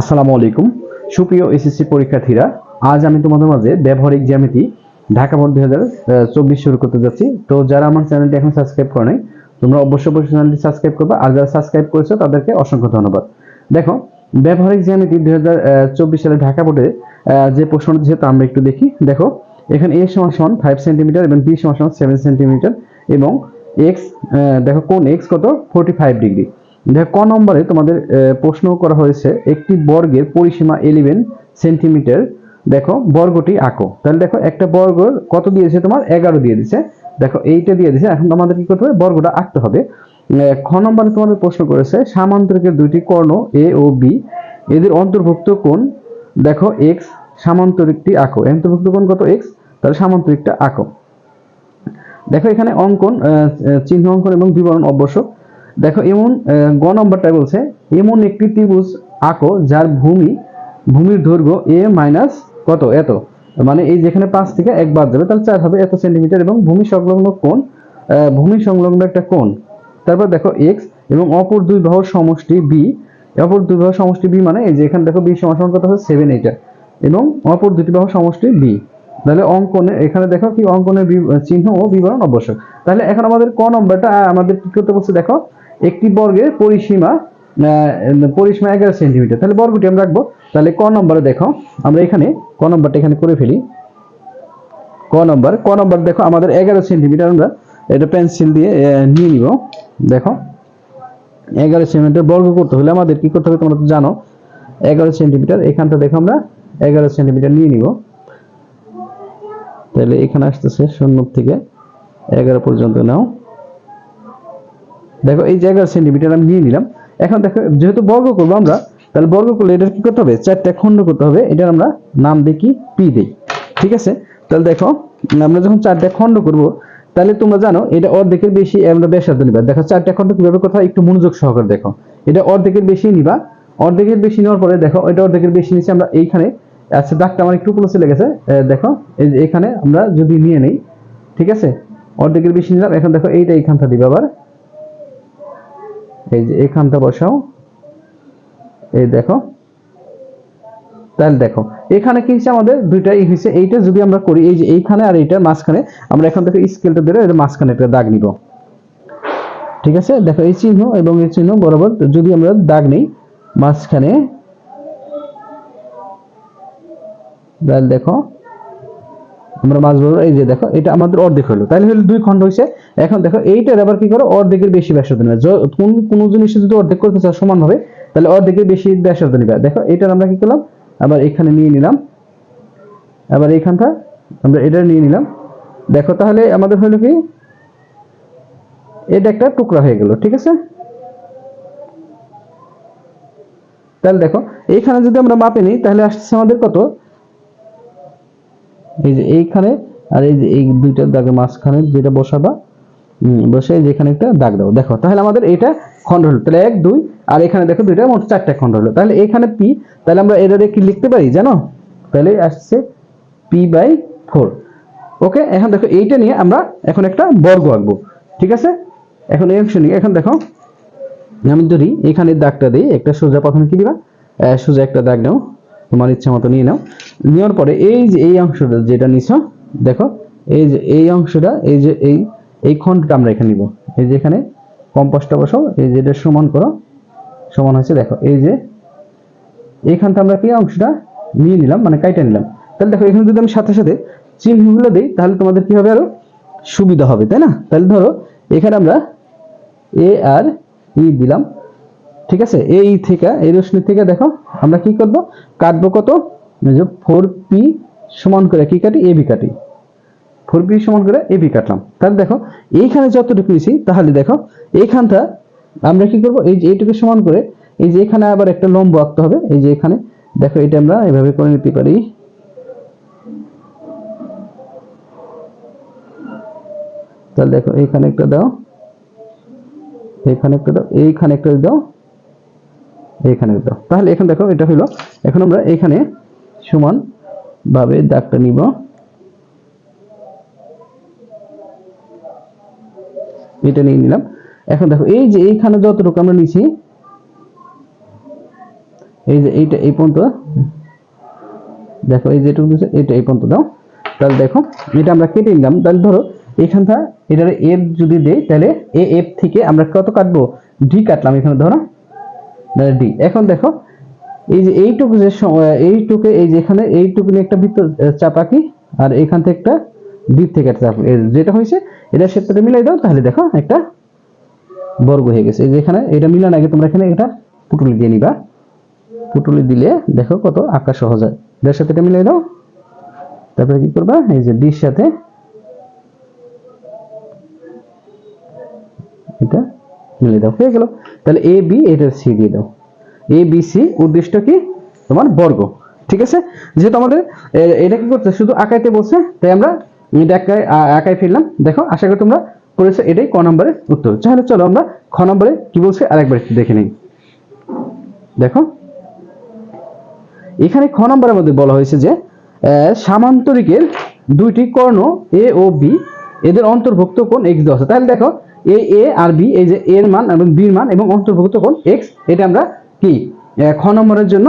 আসসালামু আলাইকুম। সুপ্রিয় এসএসসি পরীক্ষার্থীরা, আজ আমি তোমাদের মাঝে ব্যবহারিক জ্যামিতি ঢাকা বোর্ড দুই হাজার চব্বিশ শুরু করতে যাচ্ছি। তো যারা আমার চ্যানেলটি এখন সাবস্ক্রাইব করে নাই, তোমরা অবশ্যই অবশ্যই চ্যানেলটি সাবস্ক্রাইব করবে। আর যারা সাবস্ক্রাইব করেছ, তাদেরকে অসংখ্য ধন্যবাদ। দেখো, ব্যবহারিক জ্যামিতি দুই হাজার চব্বিশ সালে ঢাকা বোর্ডে যে প্রশ্নটি যেহেতু আমরা একটু দেখি। দেখো, এখানে এ সমান সমান ফাইভ সেন্টিমিটার এবং বি সমান সমান সেভেন সেন্টিমিটার এবং এক্স দেখো কোন এক্স কত? ফোর্টি ফাইভ ডিগ্রি দেখো, ক নম্বরে তোমাদের প্রশ্ন করা হয়েছে, একটি বর্গের পরিসীমা এলিভেন সেন্টিমিটার, দেখো, বর্গটি আঁকো। তাহলে দেখো, একটা বর্গ কত দিয়েছে তোমার? এগারো দিয়ে দিছে। দেখো, এইটা দিয়ে দিছে, এখন তোমাদের কি করতে হবে? বর্গটা আঁকতে হবে। খ নম্বরে তোমাদের প্রশ্ন করেছে, সামান্তরিকের দুইটি কর্ণ এ ও বি, এদের অন্তর্ভুক্ত কোণ, দেখো এক্স সামান্তরিকটি আঁকো। অন্তর্ভুক্ত কোণ কত? এক্স তাহলে সামান্তরিকটা আঁকো। দেখো, এখানে অঙ্কন চিহ্ন অঙ্কন এবং বিবরণ আবশ্যক দেখো এমন গ নম্বরটা বলছে এমন একটি ত্রিভুজ আঁকো যার ভূমি, ভূমির দৈর্ঘ্য এ মাইনাস কত? এত। মানে এই যেখানে পাঁচ থেকে এক বাদ যাবে, তাহলে চার হবে এত সেন্টিমিটার এবং ভূমি সংলগ্ন কোণ ভূমি সংলগ্ন একটা কোণ। তারপর দেখো এক্স এবং অপর দুই বাহুর সমষ্টি বি অপর দুই বাহুর সমষ্টি বি মানে এই যে এখানে দেখো বি সমান কত হচ্ছে? সেভেন এইটা এবং অপর দুটি বাহুর সমষ্টি বি তাহলে অঙ্কনে, এখানে দেখো কি অঙ্কনের চিহ্ন ও বিবরণ আবশ্যক তাহলে এখন আমাদের ক নম্বরটা আমাদের কি করতে বলছে দেখো একটি বর্গের পরিসীমা পরিসীমা এগারো সেন্টিমিটার। তাহলে বর্গটি আমরা রাখব। তাহলে ক নম্বরে দেখো, আমরা এখানে ক নম্বরটা এখানে করে ফেলি। ক নম্বর ক নম্বর দেখো, আমাদের এগারো সেন্টিমিটার আমরা এটা পেন্সিল দিয়ে নিয়ে নিব। দেখো, এগারো সেন্টিমিটার বর্গ করতে হলে আমাদের কি করতে হবে তোমরা তো জানো, এগারো সেন্টিমিটার, এখানটা দেখো আমরা এগারো সেন্টিমিটার নিয়ে নিব। তাহলে এখানে আসতেছে শূন্য থেকে এগারো পর্যন্ত নাও। দেখো এই যে এগারো সেন্টিমিটার আমি নিয়ে নিলাম এখন দেখো, যেহেতু বর্গ করব আমরা, তাহলে বর্গ করলে এটার কি করতে হবে? চারটা খণ্ড করতে হবে। এটার আমরা নাম দিই কি? পি দিই। ঠিক আছে? তাহলে দেখো, আমরা যখন চারটা খণ্ড করব, তাহলে তোমরা জানো, এটা অর্ধেকের বেশি আমরা ব্যাসার্ধ নিবা। দেখো, চারটা খণ্ড কীভাবে হয়? একটু মনোযোগ সহকারে দেখো। এটা অর্ধেকের বেশি নিবা। অর্ধেকের বেশি নেওয়ার পরে দেখো, এটা অর্ধেকের বেশি নিচে আমরা এইখানে। আচ্ছা দাগটা আমার একটু উপরে চলে গেছে। দেখো, এই যে এখানে আমরা যদি নিয়ে নেই, ঠিক আছে? অর্ধেকের বেশি নিলাম। এখন দেখো, এইটা এইখানটা দিবে আবার। এই যে এখানটা বসাও। এই দেখো। তাহলে দেখো, এখানে কি হচ্ছে আমাদের? দুইটাই হয়েছে। এইটা যদি আমরা করি, এই যে এইখানে আর এইটার মাঝখানে, আমরা এখন দেখো স্কেলটা ধরে এর মাঝখানে একটা দাগ নিব। ঠিক আছে? দেখো, এই চিহ্ন এবং এই চিহ্ন বরাবর যদি আমরা দাগ নেই, মাঝখানে, তাহলে দেখো আমরা মাছ বরাবর এই যে দেখো, এটা আমাদের অর্ধেক হলো। তাহলে হলো দুই খণ্ড হয়েছে এখন দেখো, এইটার আবার কি করো? অর্ধেকের বেশি ব্যাসার্ধ নেবে। কোন কোন জিনিসে যদি অর্ধেক করতে চাও সমান হবে তাহলে অর্ধেকের বেশি ব্যাসার্ধ নেবে। দেখো, এটার আমরা কি করলাম? আবার এখানে নিয়ে নিলাম। আবার এইখানটা আমরা এটা নিয়ে নিলাম। দেখো, তাহলে আমাদের হলো কি? এটা একটা টুকরা হয়ে গেল, ঠিক আছে? তাহলে দেখো, এইখানে যদি আমরা মাপে নিই, তাহলে আসছে আমাদের কত? এই যে এইখানে আর এই যে এই দুইটা দাগের মাঝখানে যেটা বসাবা বসে যেখানে একটা দাগ দাও দেখো, তাহলে আমাদের এটা খণ্ড হলো। তাহলে এক, দুই, আর এখানে দেখো দুইটা মোট চারটা খণ্ড হলো। তাহলে এখানে পি, তাহলে আমরা এটারে কি লিখতে পারি জানো? তাহলে আসছে পি বাই ফোর। ওকে, এখন দেখো এইটা নিয়ে আমরা এখন একটা বর্গ আঁকবো। ঠিক আছে? এখন এই অংশ নিয়ে, এখন দেখো, আমি ধরি এখানে দাগটা দিই, একটা সোজা প্রথমে কি দিবা? সোজা একটা দাগ নাও তোমার ইচ্ছা মতো নিয়ে নাও। নেওয়ার পরে এই যে এই অংশটা যেটা নিছো, দেখো, এই যে এই অংশটা, এই যে এই এই খণ্ডটা আমরা এখানে নিব। এই যে এখানে কম্পাসটা বসাও, এই যে এটা সমান করো, সমান হয়েছে, দেখো, এই যে এইখানটা আমরা কি অংশটা নিয়ে নিলাম মানে কাইটা নিলাম। তাহলে দেখো, এখানে যদি আমি সাথে সাথে চিহ্নগুলো দিই, তাহলে তোমাদের কি হবে আরও? সুবিধা হবে, তাই না? তাহলে ধরো, এখানে আমরা এ আর ই দিলাম। ঠিক আছে? এই থেকে, এই রশ্মি থেকে দেখো, আমরা কি করব? কাটবো কত? ফোর পি সমান করে কি কাটি? এ বি কাটি। ফোর পি সমান করে এ বি কাটলাম। তাহলে দেখো, এইখানে যতটুকু নিয়েছি, তাহলে দেখো, এইখানটা আমরা কি করব? এই যে এইটুকু সমান করে, এই যে এখানে আবার একটা লম্ব আঁকতে হবে। এই যে এখানে, দেখো, এটা আমরা এভাবে করে নিতে পারি। তাহলে দেখো, এইখানে একটা দাও। এখানে একটা দাও, এইখানে একটা দাও। একটা দাও তাহলে এখন দেখো, এটা হলো এখন আমরা এখানে সমান ভাবে দাগটা নিব। এটা নিয়ে নিলাম। এখন দেখো, এই যে এইখানে যতটুকু আমরা নিছি, এই যে এইটা এই পর্যন্ত, দেখো, এই যেটুকু দিচ্ছে এটা এই পর্যন্ত দাও। তাহলে দেখো, এটা আমরা কেটে নিলাম। তাহলে ধরো, এখানটা, এটার এফ যদি দেই, তাহলে এ এফ থেকে আমরা কত কাটবো? ডি কাটলাম এখানে, ধরো। ডি এখন দেখো এই যে এইটুকু যে এইটুকু এই যে এখানে এইটুকু নিয়ে একটা বৃত্ত আহ, চাপ আঁকি আর এখান থেকে একটা বৃত্ত থেকে একটা চাপ যেটা হয়েছে এটা ক্ষেত্রে মিলাই দাও তাহলে দেখো একটা বর্গ হয়ে গেছে। এই যে এখানে এটা মিলান আগে তোমরা এখানে এটা পুটুলি দিয়ে নিবা। পুটুলি দিলে দেখো কত আঁকা সহজ হয়। এটার সাথে এটা মিলাই দাও। তারপরে কি করবা? এই যে ডির সাথে এটা মিলে দাও, হয়ে গেল। তাহলে এ বি এটা সি দিয়ে দাও। এ বি সি উদ্দেশ্য কি? তোমার বর্গ। ঠিক আছে? যেহেতু আমাদের এটা কি করতে শুধু আঁকাইতে বলছে, তাই আমরা এটা আঁকায় আঁকায় ফেললাম। দেখো, আশা করি তোমরা করেছ। এটাই ক নম্বরের উত্তর। তাহলে চলো আমরা খ নম্বরে কি বলছে আরেকবার একটু দেখে নিই। দেখো। এখানে খ নম্বরের মধ্যে বলা হয়েছে যে সামান্তরিকের দুইটি কর্ণ এ ও বি এদের অন্তর্ভুক্ত কোন এক্স আছে। তাহলে দেখো এ এ আর বি এই যে এর মান এবং বির মান এবং অন্তর্ভুক্ত কোণ এক্স এটা আমরা কি খ নম্বরের জন্য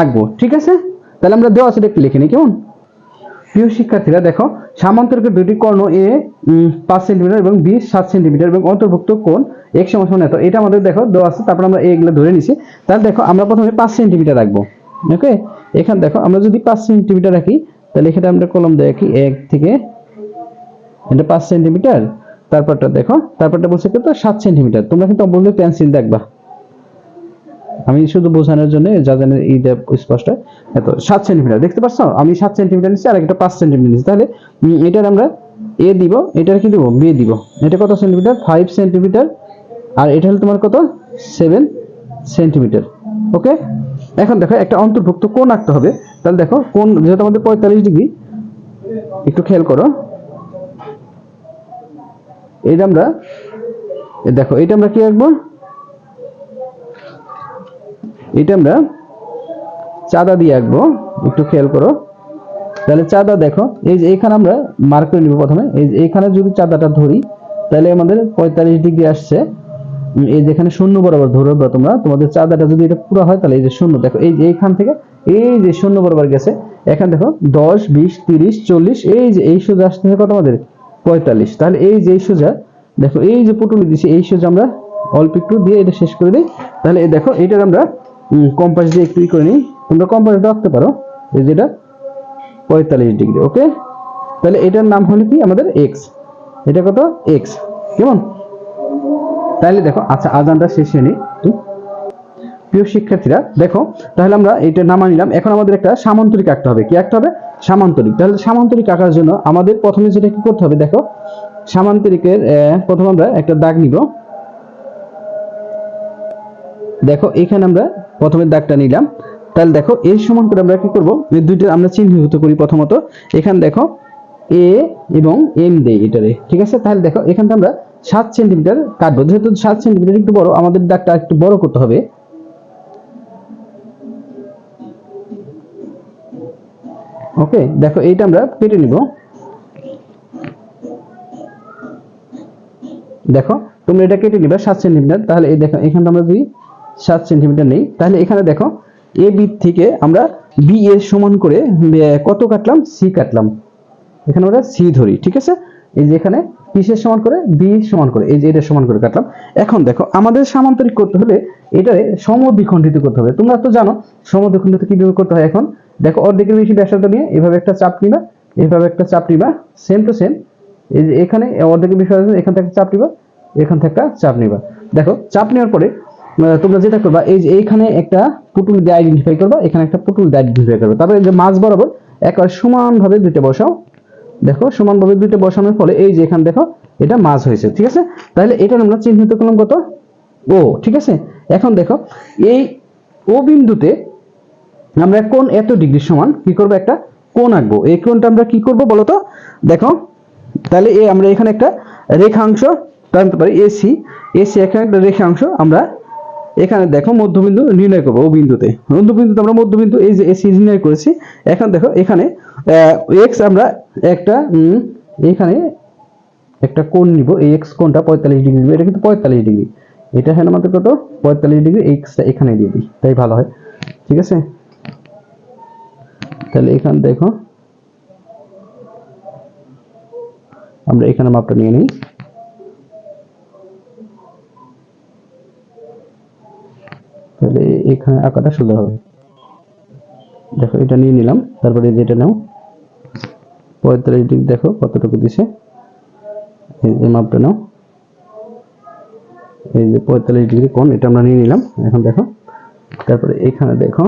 আঁকবো, ঠিক আছে? তাহলে আমরা দেওয়া আছে একটু লিখে নিই, কেমন? প্রিয় শিক্ষার্থীরা, দেখো সামান্তরিকের দুটি কর্ণ এ পাঁচ সেন্টিমিটার এবং বি সাত সেন্টিমিটার এবং অন্তর্ভুক্ত কোণ এক সমান এত। এটা আমাদের, দেখো, দেওয়া আছে, তারপর আমরা এগুলো ধরে নিছি। তাহলে দেখো, আমরা প্রথমে পাঁচ সেন্টিমিটার রাখব ওকে? এখানে দেখো, আমরা যদি পাঁচ সেন্টিমিটার রাখি তাহলে এখানে আমরা কলম দেখি এক থেকে, এটা পাঁচ সেন্টিমিটার। তারপরটা দেখো, তারপরটা বলছে কত? সাত সেন্টিমিটার তোমরা কিন্তু অবশ্যই পেন্সিল দেখবা। আমি শুধু বোঝানোর জন্য যা জানে এইটা স্পষ্ট। এত, সাত সেন্টিমিটার দেখতে পাচ্ছ? আমি সাত সেন্টিমিটার নিচ্ছি আর একটা পাঁচ সেন্টিমিটার নিচ্ছি। তাহলে এটার আমরা এ দিব, এটার কি দিব? বি দিব। এটা কত সেন্টিমিটার ফাইভ সেন্টিমিটার আর এটা হলো তোমার কত? সেভেন সেন্টিমিটার ওকে এখন দেখো, একটা অন্তর্ভুক্ত কোণ আঁকতে হবে। তাহলে দেখো কোন যেহেতু আমাদের পঁয়তাল্লিশ ডিগ্রি একটু খেয়াল করো। এটা আমরা দেখো এটা আমরা কি আঁকবো? এটা আমরা চাঁদা দিয়ে আঁকবো, একটু খেয়াল করো। তাহলে চাঁদা দেখো, এই যে এখানে আমরা মার্ক করে নিব প্রথমে। এই যে এখানে যদি চাঁদাটা ধরি, তাহলে আমাদের পঁয়তাল্লিশ ডিগ্রি আসছে। এই যেখানে শূন্য বরাবর ধরবে তোমরা, তোমাদের চাঁদাটা যদি এটা পুরো হয়, তাহলে এই যে শূন্য, দেখো, এই যে এইখান থেকে, এই যে শূন্য বরাবর গেছে। এখানে দেখো, দশ, বিশ, তিরিশ, চল্লিশ, এই যে এই সোজা আসতে কত আমাদের? পঁয়তাল্লিশ। তাহলে এই যে এই সোজা, দেখো এই যে পুটুলি দিছি, এই সোজা আমরা অল্প একটু দিয়ে এটা শেষ করে দিই। তাহলে দেখো, এটার আমরা কম্পাস দিয়ে একটু করে নিই। তোমরা কম্পাস রাখতে পারো, এই যেটা পঁয়তাল্লিশ ডিগ্রি, ওকে? তাহলে এটার নাম হলো কি? আমাদের এক্স এটা কত? এক্স কেমন? তাহলে দেখো আচ্ছা আজানটা শেষ হয়নি। প্রিয় শিক্ষার্থীরা, দেখো, তাহলে আমরা এটা নামা নিলাম। এখন আমাদের একটা সামান্তরিক আঁকতে হবে। কি আঁকতে হবে? সামান্তরিক। তাহলে সামান্তরিক আঁকার জন্য আমাদের প্রথমে যেটা কি করতে হবে, দেখো, সামান্তরিকের প্রথম আমরা একটা দাগ নিব। দেখো, এখানে আমরা প্রথমে দাগটা নিলাম। তাহলে দেখো এর সমান করে আমরা কি করব? এই দুইটা আমরা চিহ্নিত করি প্রথমত। এখানে দেখো, এ এবং এম দেই এটারে, ঠিক আছে? তাহলে দেখো, এখানটা আমরা সাত সেন্টিমিটার কাটবো। যেহেতু সাত সেন্টিমিটার একটু বড়, আমাদের দাগটা একটু বড় করতে হবে। ওকে, দেখো এইটা আমরা কেটে নিব। দেখো, তোমরা এটা কেটে নিবে সাত সেন্টিমিটার। তাহলে এই দেখো, এখানে আমরা যদি সাত সেন্টিমিটার নেই, তাহলে এখানে দেখো, এ বি থেকে আমরা বি এর সমান করে কত কাটলাম? সি কাটলাম। এখানে আমরা সি ধরি, ঠিক আছে? এই যে এখানে কিসের সমান করে বি সমান করে, এই যে এটা সমান করে কাটলাম। এখন দেখো, আমাদের সামান্তরিক করতে হলে এটারে সমদ্বিখণ্ডিত করতে হবে। তোমরা তো জানো, সমদ্বিখণ্ডিত কীভাবে করতে হয় এখন? দেখো, অর্ধেকের বেশি ব্যাসার্ধ নিয়ে এভাবে একটা চাপ নিবা, এভাবে একটা চাপ নিবা সেম টু সেম এই যে এখানে অর্ধেকের বেশি এখান থেকে চাপ নিবা, এখান থেকে একটা চাপ নিবা। দেখো, চাপ নেওয়ার পরে তোমরা যেটা করবা, এই যে এইখানে একটা পুটুল দিয়ে আইডেন্টিফাই করবা, এখানে একটা পুটুল দিয়ে আইডেন্টিফাই করবে। তারপরে যে মাঝ বরাবর, একবার সমানভাবে দুইটা বসাও। দেখো, সমানভাবে দুইটা বসানোর ফলে এই যে এখানে দেখো, এটা মাছ হয়েছে, ঠিক আছে? তাহলে এটা আমরা চিহ্নিত করলাম কত? ও, ঠিক আছে? এখন দেখো, এই ও বিন্দুতে আমরা কোন এত ডিগ্রি সমান, কি করব একটা কোন আঁকবো। এই কোনটা আমরা কি করব বলো তো? দেখো, তাহলে এ আমরা এখানে একটা রেখাংশ টানতে পারি এসি এসি এখানে একটা রেখাংশ আমরা এখানে দেখো মধ্যবিন্দু নির্ণয় করব ও বিন্দুতে। মধ্যবিন্দুতে আমরা মধ্যবিন্দু, এই যে এসি নির্ণয় করেছি, এখন দেখো এখানে এক্স আমরা একটা এখানে একটা কোণ নিব, এই এক্স কোণটা পঁয়তাল্লিশ ডিগ্রি নিব, এটা কিন্তু পঁয়তাল্লিশ ডিগ্রি। এটা হ্যাঁ আমাদের কত? পঁয়তাল্লিশ ডিগ্রি এক্সটা এখানে দিয়ে দিই, তাই ভালো হয়। ঠিক আছে? তাহলে এখানে দেখো। আমরা এখানে মাপটা নিয়ে নিই। তাহলে এখানে আঁকাটা সোজা হবে। দেখো, এটা নিয়ে নিলাম। তারপরে যেটা নাও। পঁয়তাল্লিশ ডিগ্রি, দেখো কতটুকু দিছে। এই যে মাপটা নাও। এই যে পঁয়তাল্লিশ ডিগ্রি কোণ, এটা আমরা নিয়ে নিলাম। এখন দেখো। তারপরে এখানে দেখো।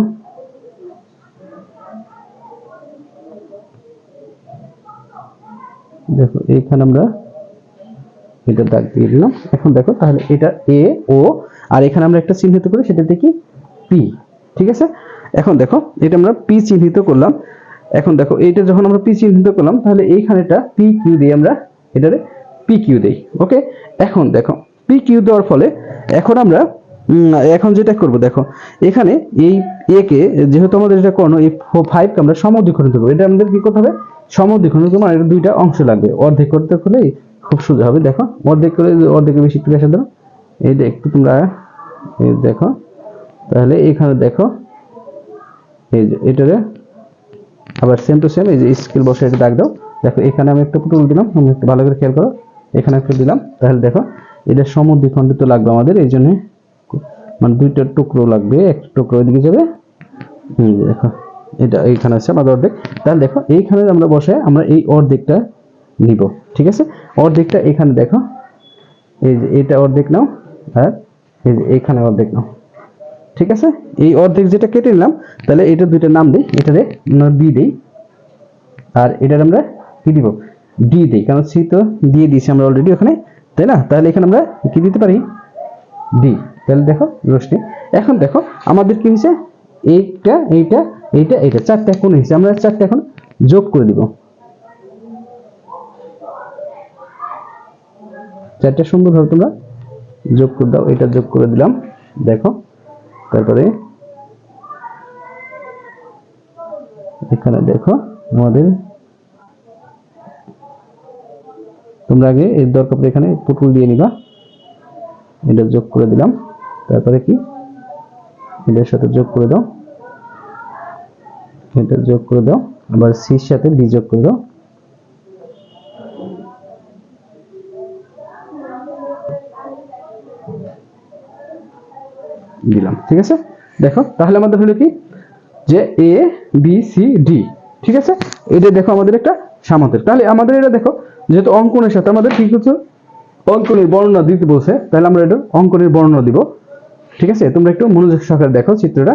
দেখো, এইখানে আমরা এটা দাগ দিয়ে দিলাম। এখন দেখো, তাহলে এটা এ ও আর এখানে আমরা একটা চিহ্নিত করি, সেটা দেখি পি ঠিক আছে? এখন দেখো, এটা আমরা পি চিহ্নিত করলাম। এখন দেখো, এইটা যখন আমরা পি চিহ্নিত করলাম, তাহলে এইখানেটা পি কিউ দিয়ে আমরা এটারে পি কিউ দেই ওকে এখন দেখো পি কিউ দেওয়ার ফলে এখন আমরা এখন যেটা করব, দেখো, এখানে এই এ কে, যেহেতু আমাদের এটা কর্ণ, এই ফাইভ কে আমরা সমদ্বিখণ্ডিত করব, এটা আমাদের কি করতে হবে? সমদ্বিখণ্ডিত তোমার দুইটা অংশ লাগবে। অর্ধেক করতে হলে খুব সোজা, হবে, দেখো। অর্ধেক করে অর্ধেকের বেশি একটু বেসা দাও এইটা একটু তোমরা, এই দেখো। তাহলে এখানে দেখো, এই যে এটারে আবার সেম টু সেম এই যে স্কেল বসে এটা দাগ দাও। দেখো, এখানে আমি একটা পুতুল দিলাম, তুমি একটু ভালো করে খেয়াল করো। এখানে একটা দিলাম, তাহলে দেখো, এটা সমদ্বিখণ্ডিত লাগবে আমাদের, এই জন্য মানে দুইটা টুকরো লাগবে একটা টুকরো ওইদিকে যাবে। যে দেখো। এটা এইখানে আছে, আমাদের অর্ধেক। তাহলে দেখো, এইখানে আমরা বসে আমরা এই অর্ধেকটা নিব, ঠিক আছে? অর্ধেকটা এখানে দেখো, এই যে এটা অর্ধেক নাও, আর এই যে এইখানে অর্ধেক নাও, ঠিক আছে? এই অর্ধেক যেটা কেটে নিলাম, তাহলে এটা দুইটা নাম দিই, এটারে আমরা বি দিই, আর এটার আমরা কি দিব? ডি দিই, কারণ সি তো দিয়ে দিয়েছি আমরা অলরেডি ওখানে, তাই না? তাহলে এখানে আমরা কি দিতে পারি? ডি তাহলে দেখো, রশ্মি। এখন দেখো, আমাদের কি হয়েছে? এইটা এইটা এইটা এটা চারটা কোণ হয়েছে। আমরা চারটা এখন যোগ করে দিব। চারটা সুন্দরভাবে তোমরা যোগ করে দাও। এটা যোগ করে দিলাম। দেখো, তারপরে এখানে দেখো, আমাদের তোমরা আগে এর দরকার এখানে পুতুল দিয়ে নিবা। এটা যোগ করে দিলাম। তারপরে কি? এটার সাথে যোগ করে দাও। এটা যোগ করে দাও। আবার সির সাথে ডি যোগ করে দাও। দিলাম, ঠিক আছে? দেখো, তাহলে আমাদের হলো কি? যে এ বি সি ডি ঠিক আছে? এটা দেখো আমাদের একটা সামান্তর। তাহলে আমাদের এটা দেখো, যেহেতু অঙ্কনের সাথে আমাদের কি হচ্ছে অঙ্কনের বর্ণনা দিতে বলছে, তাহলে আমরা এটা অঙ্কনের বর্ণনা দিব। ঠিক আছে? তোমরা একটু মনোযোগ সহকারে দেখো চিত্রটা।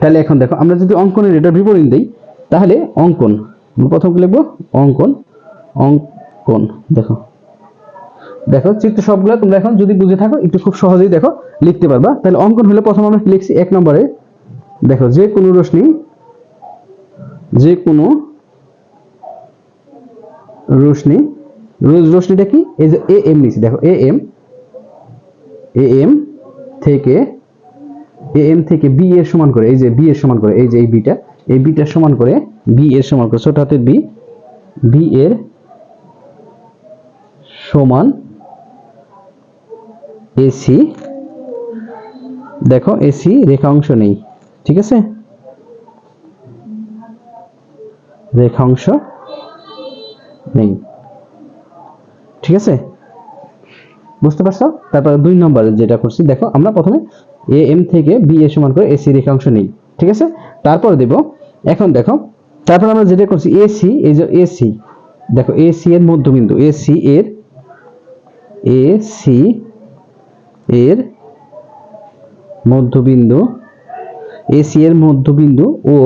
তাহলে এখন দেখো, আমরা যদি অঙ্কনের এটা বিবরণ দিই, তাহলে অঙ্কন, আমরা প্রথম কি লিখব অঙ্কন অঙ্কন, দেখো। দেখো, চিত্র সবগুলো তোমরা এখন যদি বুঝে থাকো, একটু খুব সহজেই দেখো, লিখতে পারবা। তাহলে অঙ্কন হলে প্রথম আমরা লিখছি? এক নম্বরে। দেখো, যে কোনো রশ্মি, যে কোনো রশ্মি রশ্মিটা কি? এই যে এ এম নিছি দেখো এ এম এ এম থেকে এম থেকে বি এর সমান করে, এই যে বি এর সমান করে, এই যে এই বিটা এই বিটার সমান করে বি এর সমান করে, ছোট হাতের বি বি এর সমান এসি দেখো এসি রেখাংশ নেই, ঠিক আছে? রেখাংশ নেই, ঠিক আছে? বুঝতে পারছ? তারপর দুই নম্বরে যেটা করছি, দেখো আমরা প্রথমে এ এম থেকে বি এর সমান করে এসি রেখাংশ নেই, ঠিক আছে? তারপর দেব, এখন দেখো, তারপর আমরা যেটা করছি এসি এই যে এসি দেখো এসি এর মধ্যবিন্দু এসি এর এসি এর মধ্যবিন্দু এসি এর মধ্যবিন্দু ও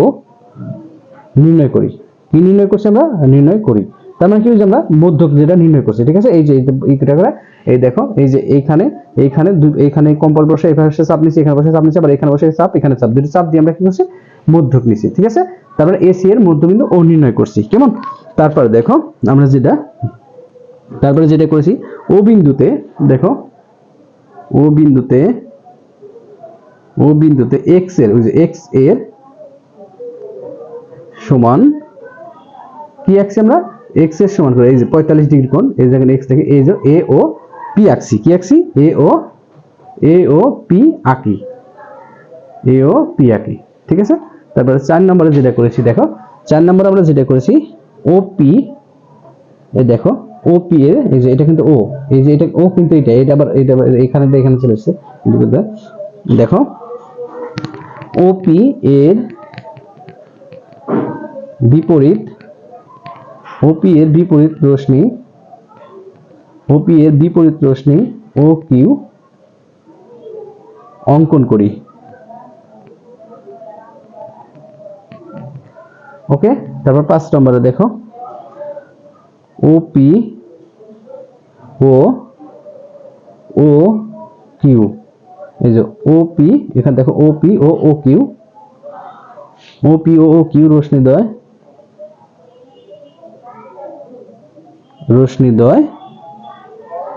নির্ণয় করি। কি নির্ণয় করছি আমরা? নির্ণয় করি। তার মানে কি হচ্ছে আমরা মধ্যক যেটা নির্ণয় করছি, ঠিক আছে? এই যে এইটা করে এই দেখো, এই যে এইখানে এইখানে এইখানে কম্পল বসে, এখানে বসে চাপ নিছি এখানে বসে চাপ নিছি আবার এখানে বসে চাপ, এখানে চাপ, দুটো চাপ দিয়ে আমরা কি করছি? মধ্যক নিছি, ঠিক আছে? তারপরে এসি এর মধ্যবিন্দু ও নির্ণয় করছি, কেমন? তারপরে দেখো, আমরা যেটা, তারপরে যেটা করেছি, ও বিন্দুতে, দেখো, ও বিন্দুতে ও বিন্দুতে এক্সের, ওই যে এক্সের সমান, কি আঁকছি আমরা? এক্সের সমান করে, এই যে পঁয়তাল্লিশ ডিগ্রি কোণ, এই জায়গায় এক্স থেকে এই যে এ ও পি আঁকছি। কি আঁকছি? এ ও এ ও পি আঁকি। এ ও পি আঁকি। ঠিক আছে? তারপরে চার নম্বরে যেটা করেছি, দেখো, চার নম্বরে আমরা যেটা করেছি ও পি এই দেখো ও পি এর, এই যে এটা কিন্তু ও এই যে এটা ও কিন্তু এটা এটা আবার, এটা এখানে এখানে চলে এসেছে। দেখো ও পি এর বিপরীত ওপি এর বিপরীত রশ্মি ওপি এর বিপরীত রশ্মি ও কিউ অঙ্কন করি। ওকে, তারপর পাঁচ নম্বরে দেখো। OP O O Q. এই যে ওপি, এখানে দেখো ওপি ও ও কিউ। ওপি ও ও কিউ রশ্মিদ্বয় রশ্মিদ্বয়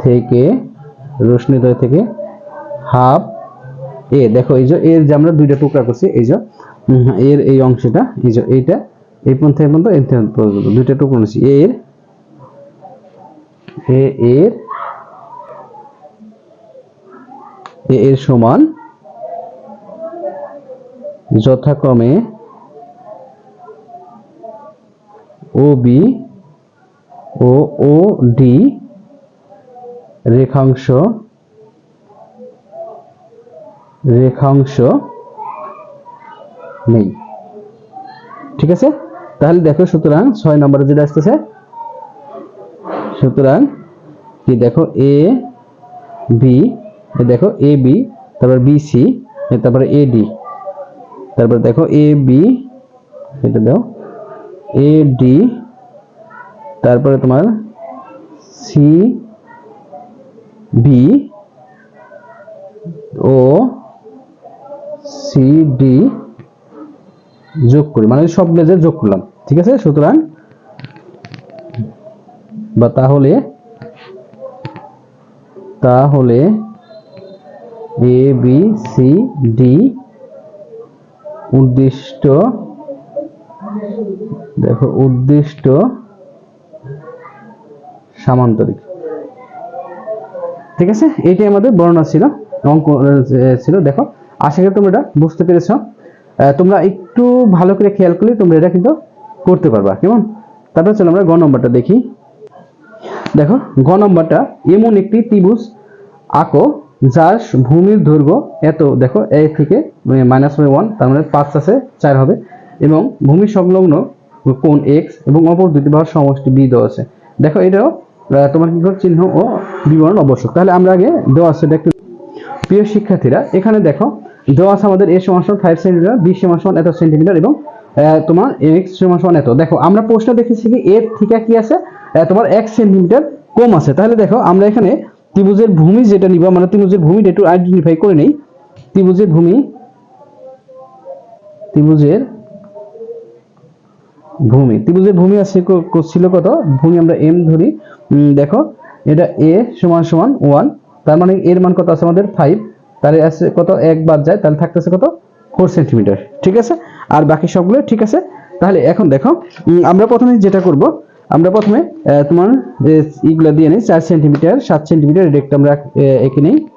থেকে রশ্মিদ্বয় থেকে হাফ এ, দেখো এই যে এর যে আমরা দুইটা টুকরা করছি, এই যে এর এই অংশটা, এই যে এইটা, এই পর্যন্ত এই পর্যন্ত পর্যন্ত দুইটা টুকরো এর, এ, এর এর সমান যথাক্রমে ও বি ও ও, ডি, রেখাংশ রেখাংশ নেই। ঠিক আছে? তাহলে দেখো সুতরাং ছয় নম্বরে যেটা আসতেছে, সুতরাং কি দেখো, এ, বি দেখো, এ, বি, তারপর বি, সি তারপরে এ, ডি, তারপর দেখো, এ, বি, এটা দাও, এ, ডি তারপরে তোমার C B O C D যোগ করি। মানে সব যে যোগ করলাম। ঠিক আছে? সুতরাং বা তাহলে তাহলে এ বি সি ডি উদ্দিষ্ট, দেখো, উদ্দিষ্ট সামান্তরিক। ঠিক আছে? এটাই আমাদের বর্ণনা ছিল অঙ্ক ছিল। দেখো, আশা করি তোমরা এটা বুঝতে পেরেছ। তোমরা একটু ভালো করে খেয়াল করলে তোমরা এটা কিন্তু করতে পারবা। কেমন? তারপর চলো আমরা গ নম্বরটা দেখি। দেখো, গ নম্বরটা, এমন একটি ত্রিভুজ আঁকো, যার ভূমির দৈর্ঘ্য এত। দেখো, এ থেকে মাইনাস হবে ওয়ান তার মানে পাঁচ আছে, চার হবে। এবং ভূমি সংলগ্ন কোন এক্স এবং অপর দুটি বাহুর সমষ্টি বি দেওয়া আছে। দেখো, এটাও তোমার কি করে চিহ্ন ও বিবরণ অবশ্যক তাহলে আমরা আগে দেওয়া একটু প্রিয় শিক্ষার্থীরা, এখানে দেখো, দেওয়া আছে আমাদের এ সমান সমান ফাইভ সেন্টিমিটার বি সমান সমান এত সেন্টিমিটার এবং তোমার এক্স সমান সমান এত। দেখো, আমরা প্রশ্ন দেখেছি কি এর থেকে কি আছে? তোমার এক সেন্টিমিটার কম আছে। তাহলে দেখো, আমরা এখানে ত্রিভুজের ভূমি যেটা নিব মানে ত্রিভুজের ভূমিটা একটু আইডেন্টিফাই করে নেই। ত্রিভুজের ভূমি ত্রিভুজের ভূমি। ত্রিভুজের ভূমি আছে ক- ছিল কত? ভূমি আমরা এম ধরি। দেখো, এটা এ সমান সমান ওয়ান তার মানে এর মান কত আছে আমাদের ফাইভ তাহলে আছে কত? এক বাদ যায়, তাহলে থাকতেছে কত? ফোর সেন্টিমিটার ঠিক আছে? আর বাকি সবগুলো ঠিক আছে? তাহলে এখন দেখো আমরা প্রথমে যেটা করব, আমরা প্রথমে তোমার ইগুলা দিয়ে নিই, চার সেন্টিমিটার সাত সেন্টিমিটার একটা আমরা এঁকে নিই।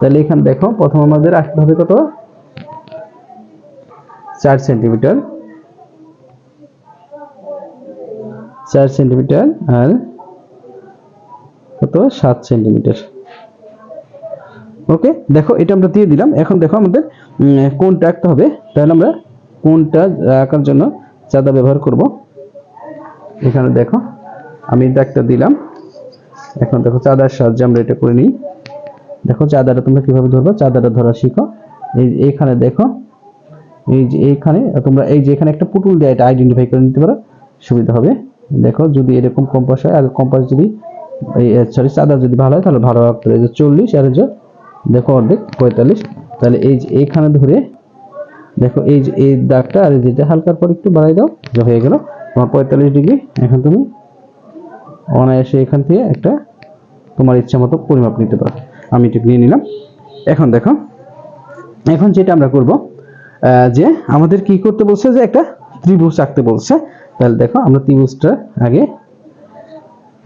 তাহলে এখানে দেখো, প্রথম আমাদের আসতে হবে কত? চার সেন্টিমিটার চার সেন্টিমিটার আর কত? সাত সেন্টিমিটার। ওকে, দেখো, এটা আমরা দিয়ে দিলাম। এখন দেখো আমাদের কোনটা আঁকতে হবে, তাহলে আমরা কোনটা আঁকার জন্য চাঁদা ব্যবহার করব। এখানে দেখো, আমি দাগটা দিলাম। এখন দেখো, চাঁদার সাহায্যে আমরা এটা করে নিই। দেখো, চাঁদাটা তোমরা কীভাবে ধরবে? চাঁদাটা ধরা শিখো। এই এখানে দেখো, এই যে এইখানে, তোমরা এই যে এখানে একটা পুতুল দিয়ে এটা আইডেন্টিফাই করে নিতে পারো। সুবিধা হবে। দেখো, যদি এরকম কম্পাস হয়, আর কম্পাস যদি সরি চাঁদা যদি ভালো হয়, তাহলে ভালো হবে চল্লিশ, আর যে, দেখো অর্ধেক, পঁয়তাল্লিশ। তাহলে এই যে এইখানে ধরে, দেখো, এই যে, এই দাগটা, আর যেটা হালকার পর একটু বাড়াই দাও, যে হয়ে গেল। তোমার পঁয়তাল্লিশ ডিগ্রি, এখন তুমি অনায়াসে এখান থেকে একটা তোমার ইচ্ছা মতো পরিমাপ নিতে পারো। আমি এটা নিয়ে নিলাম। এখন দেখো, এখন যেটা আমরা করব যে আমাদের কি করতে বলছে, যে একটা ত্রিভুজ আঁকতে বলছে। তাহলে দেখো, আমরা ত্রিভুজটা আগে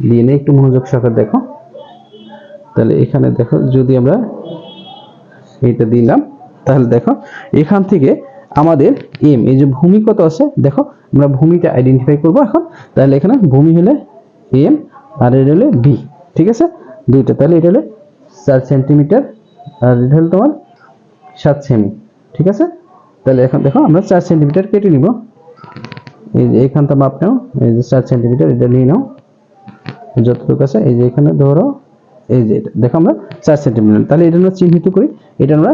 দিয়ে নিই, একটু মনোযোগ সহকারে দেখো। তাহলে এখানে দেখো, যদি আমরা এইটা দিলাম তাহলে দেখো, এখান থেকে আমাদের এম এই যে ভূমি কত আছে, দেখো, আমরা ভূমিটা আইডেন্টিফাই করব এখন। তাহলে এখানে ভূমি হলে এম আর এটা হলে বি ঠিক আছে? দুইটা, তাহলে এটা হলে চার সেন্টিমিটার আর এটা হলো তোমার সাত সেমি ঠিক আছে? তাহলে এখন দেখো, আমরা চার সেন্টিমিটার কেটে নিব। এই যে এইখানটা মাপ নাও, এই যে চার সেন্টিমিটার এটা নিয়ে নাও। যতটুকু আছে, এই যে এখানে ধরো, এই যে এটা। দেখো আমরা চার সেন্টিমিটার তাহলে এটা আমরা চিহ্নিত করি, এটা আমরা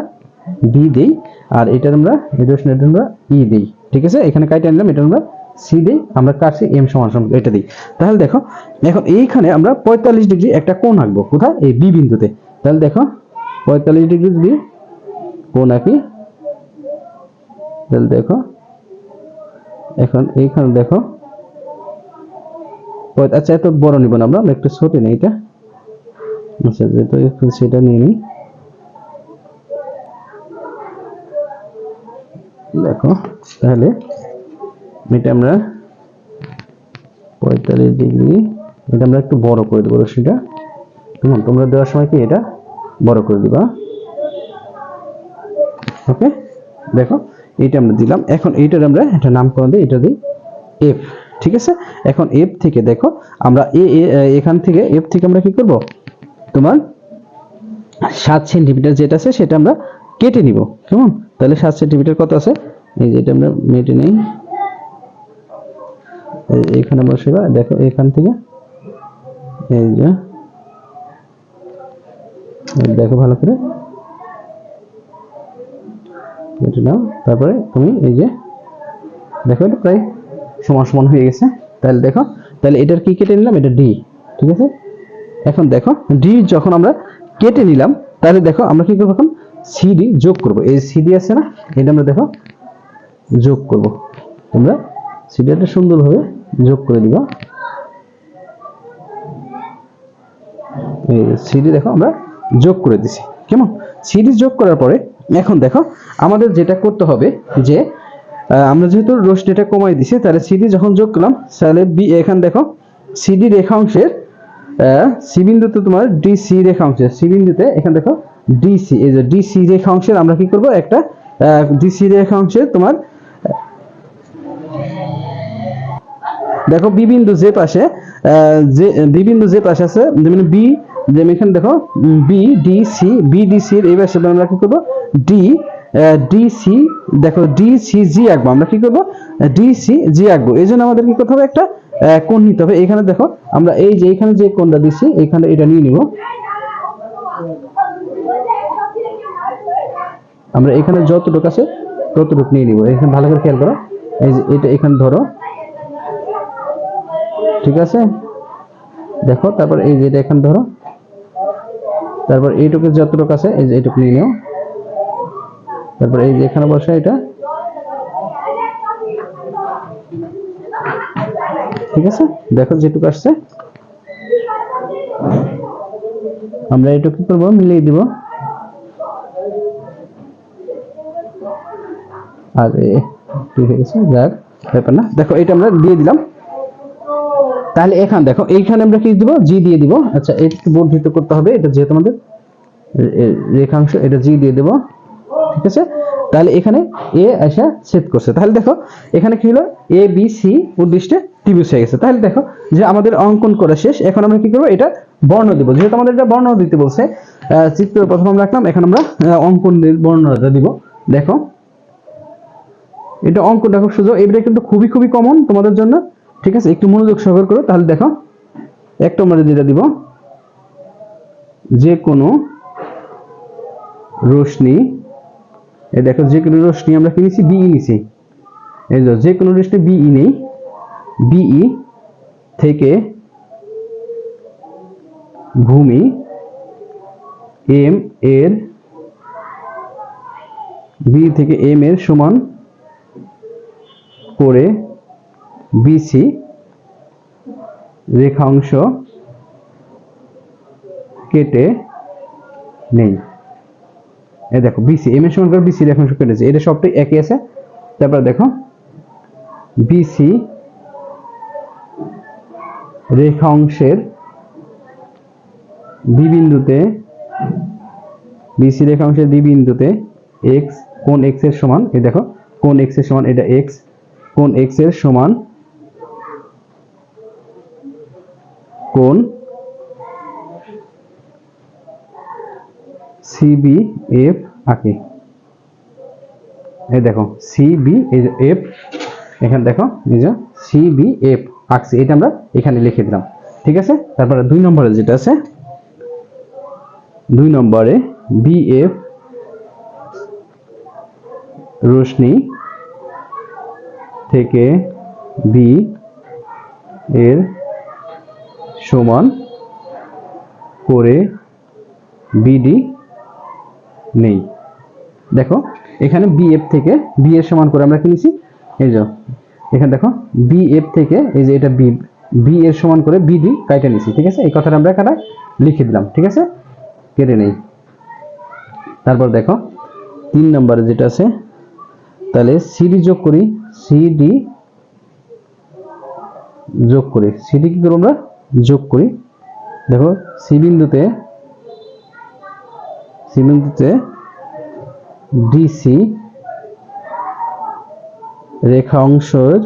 বি দেই, আর এটা আমরা এটা আমরা ই দেই, ঠিক আছে? এখানে কাইটা নিলাম এটা আমরা সি দেই, আমরা কাছে এম সমান সমান এটা দিই। তাহলে দেখো, এখন এইখানে আমরা পঁয়তাল্লিশ ডিগ্রি একটা কোণ আঁকবো, কোথায়? এই বি বিন্দুতে। তাহলে দেখো, পঁয়তাল্লিশ ডিগ্রি যদি কোণ আঁকি, তাহলে দেখো এখন এইখানে দেখো। আচ্ছা এত বড় নিব না আমরা একটু ছোট নেই এটা। আচ্ছা যেহেতু একটু সেটা নিয়ে নিই। দেখো, তাহলে এটা আমরা পঁয়তাল্লিশ ডিগ্রি, এটা আমরা একটু বড় করে দেবো সেটা কেমন? তোমরা দেওয়ার সময় কি এটা বড় করে দিবা? ওকে, দেখো। এইটা আমরা দিলাম। এখন এইটার আমরা একটা নামকরণ দিই, এটা দিই এফ ঠিক আছে? এখন এফ থেকে দেখো, আমরা এ এখান থেকে এফ থেকে আমরা কি করব? তোমার সাত সেন্টিমিটার যেটা আছে, সেটা আমরা কেটে নিব। কেমন? তাহলে সাত সেন্টিমিটার কত আছে? এই যে এটা আমরা মেটে নেই। এই- এইখানে বসেবা দেখো এখান থেকে। এই যে, দেখো ভালো করে। কেটে নাও। তারপরে তুমি এই যে, দেখো এটা প্রায় সমান সমান হয়ে গেছে। তাহলে দেখো, তাহলে এটার কি কেটে নিলাম? এটা ডি ঠিক আছে? এখন দেখো ডি যখন আমরা কেটে নিলাম, তাহলে দেখো আমরা কি করব এখন? সিডি যোগ করব। এই সিডি আছে না? এটা আমরা দেখো, যোগ করব। তোমরা সিডিটা সুন্দরভাবে যোগ করে দিবা এই সিডি দেখো, আমরা যোগ করে দিছি। কেমন? সিডি যোগ করার পরে এখন দেখো, আমাদের যেটা করতে হবে যে আমরা যেহেতু রোশনিটা কমাই দিছি, তাহলে সিডি যখন যোগ করলাম, তাহলে বি এখান দেখো সিডি রেখাংশের সি বিন্দুতে তোমার ডিসি রেখাংশের সি বিন্দুতে, এখানে দেখো ডিসি এই যে ডিসি রেখাংশের আমরা কি করব? একটা ডিসি রেখাংশের তোমার, দেখো বি বিন্দু যে পাশে যে বি বিন্দু যে পাশে আছে, যেমন বি যেমন এখানে দেখো B D C B D C এর এই পাশে আমরা কি করব? ডি ডি সি দেখো ডি সি জি আঁকবো। আমরা কি করব? ডি সি জি আঁকবো। এই জন্য আমাদের কি করতে হবে একটা কোণ নিতে হবে। এখানে দেখো, আমরা এই যে, এখানে যে কোণটা দিচ্ছি, এখানে এটা নিয়ে নিব। আমরা এখানে যতটুকু আছে, ততটুকু নিয়ে নিব। এখানে ভালো করে খেয়াল করো। এই যে, এটা এখানে ধরো। ঠিক আছে? দেখো, তারপর এই যে, এটা এখানে ধরো। তারপর এইটুকু যতটুকু আছে, এই যে এইটুকু নিয়ে নিও। তারপর এই যে এখানে বসে এটা। ঠিক আছে? দেখো যেটুকু আসছে। আমরা এইটুকু কি করব? মিলিয়ে দিব। আর ঠিক গেছে? যাক, ব্যাপার না। দেখো এটা আমরা দিয়ে দিলাম। তাহলে এখান দেখো এইখানে আমরা কি দিব? জি দিয়ে দিব। আচ্ছা একটু বর্ধিত করতে হবে? এটা যেহেতু আমাদের রেখাংশ এটা জি দিয়ে দেব। ঠিক আছে? তাহলে এখানে এ এসে ছেদ করছে। তাহলে দেখো এখানে কি হলো? এ বি সি উদ্দিষ্টে ত্রিভুজ হয়ে গেছে। তাহলে দেখো যে আমাদের অঙ্কন করা শেষ। এখন আমরা কি করব? এটা বর্ণ দিব। যেহেতু আমাদের এটা বর্ণ দিতে বলছে চিত্র প্রথম আমরা রাখলাম। এখন আমরা আহ, অঙ্কনের বর্ণনাটা দিব। দেখো এটা অঙ্কটা খুব সুযোগ। এটা কিন্তু খুবই খুবই কমন তোমাদের জন্য। ঠিক আছে, একটু মনোযোগ সহকারে করো, তাহলে দেখো এক নম্বরে যেটা দিব যে কোনো রশ্মি এই দেখো যে কোনো রশ্মি আমরা কি নিছি? বিই নিছি। এই যে যে কোনো রশ্মি বিই নেই, বিই থেকে ভূমি, এম এর, বি থেকে এম এর সমান করে বিসি রেখাংশ কেটে নেই। এই দেখো বিসি এম এর সমান করে বিসি রেখাংশ কেটেছে। এটা সবটাই একই আছে। তারপর দেখো বিসি রেখাংশের বি বিন্দুতে বিসি রেখাংশের বি বিন্দুতে এক্স কোন এক্সের সমান? এই দেখো, কোন এক্সের সমান এটা এক্স কোন এক্সের সমান কোন? সিবি এফ আঁকি। এই দেখো সিবি এফ এখানে দেখো, এই যে সিবি এফ আঁকছি, এটা আমরা এখানে লিখে দিলাম, ঠিক আছে? তারপরে দুই নম্বরে যেটা আছে, দুই নম্বরে বিএফ রোশনি থেকে বি এর সমান করে বিডি নেই। দেখো, এখানে বিএফ থেকে বি এর সমান করে আমরা কিনেছি এই যে, এখানে দেখো বিএফ থেকে এই যে এটা বি বি এর সমান করে বিডি কাইটে নিছি, ঠিক আছে? এই কথাটা আমরা এখানে লিখে দিলাম, ঠিক আছে? কেটে নেই। তারপর দেখো, তিন নম্বরে যেটা আছে, তাহলে সিডি যোগ করি সিডি যোগ করি। সিডি কি করব আমরা? যোগ করি। দেখো সি বিন্দুতে সি বিন্দুতে ডিসি রেখা অংশের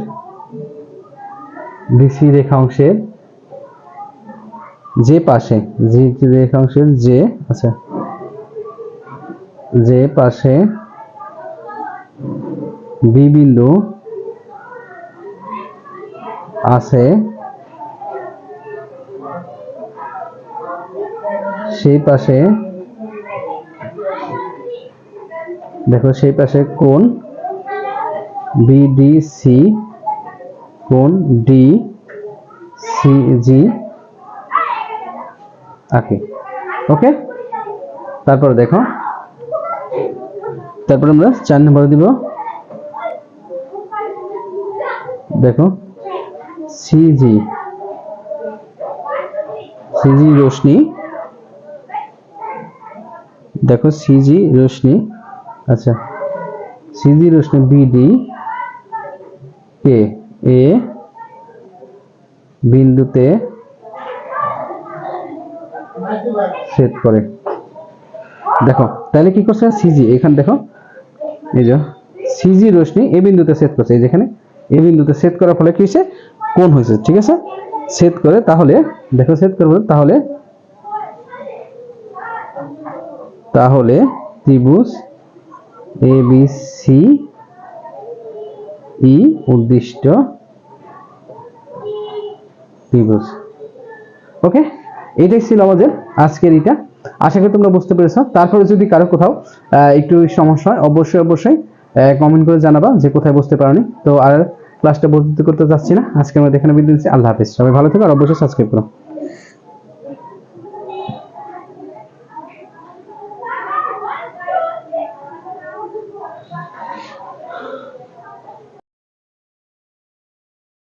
ডিসি রেখা অংশের যে পাশে যে রেখা অংশের যে আচ্ছা যে পাশে বি বিন্দু আছে সেই পাশে, দেখো সেই পাশে কোন বিডিসি কোন ডি সি জি আঁকে। ওকে তারপর দেখো, তারপর আমরা চার নম্বরে দিব। দেখো সিজি সিজি রোশনি দেখো সিজি রোশনি আচ্ছা সিজি রোশনি বিডি কে এ বিন্দুতে সেট করে। দেখো, তাহলে কি করছে? সিজি এখানে দেখো, এই যে সিজি রশ্মি এ বিন্দুতে সেট করছে, এই যেখানে এ বিন্দুতে সেট করার ফলে কি হয়েছে? কোন হয়েছে, ঠিক আছে? সেট করে তাহলে, দেখো সেট করব, তাহলে তাহলে ত্রিভুজ এ বি সি ই উদ্দিষ্ট ত্রিভুজ। ওকে এটাই ছিল আমাদের আজকের এটা। আশা করি তোমরা বুঝতে পেরেছ। তারপরে যদি কারও কোথাও একটু সমস্যা হয়, অবশ্যই অবশ্যই কমেন্ট করে জানাবা যে কোথায় বুঝতে পারোনি। তো আর ক্লাসটা বর্ধিত করতে চাচ্ছি না। আজকে আমরা এখানে বিদায় নিচ্ছি। আল্লাহ হাফিজ। সবাই ভালো থেকো আর অবশ্যই সাবস্ক্রাইব করো।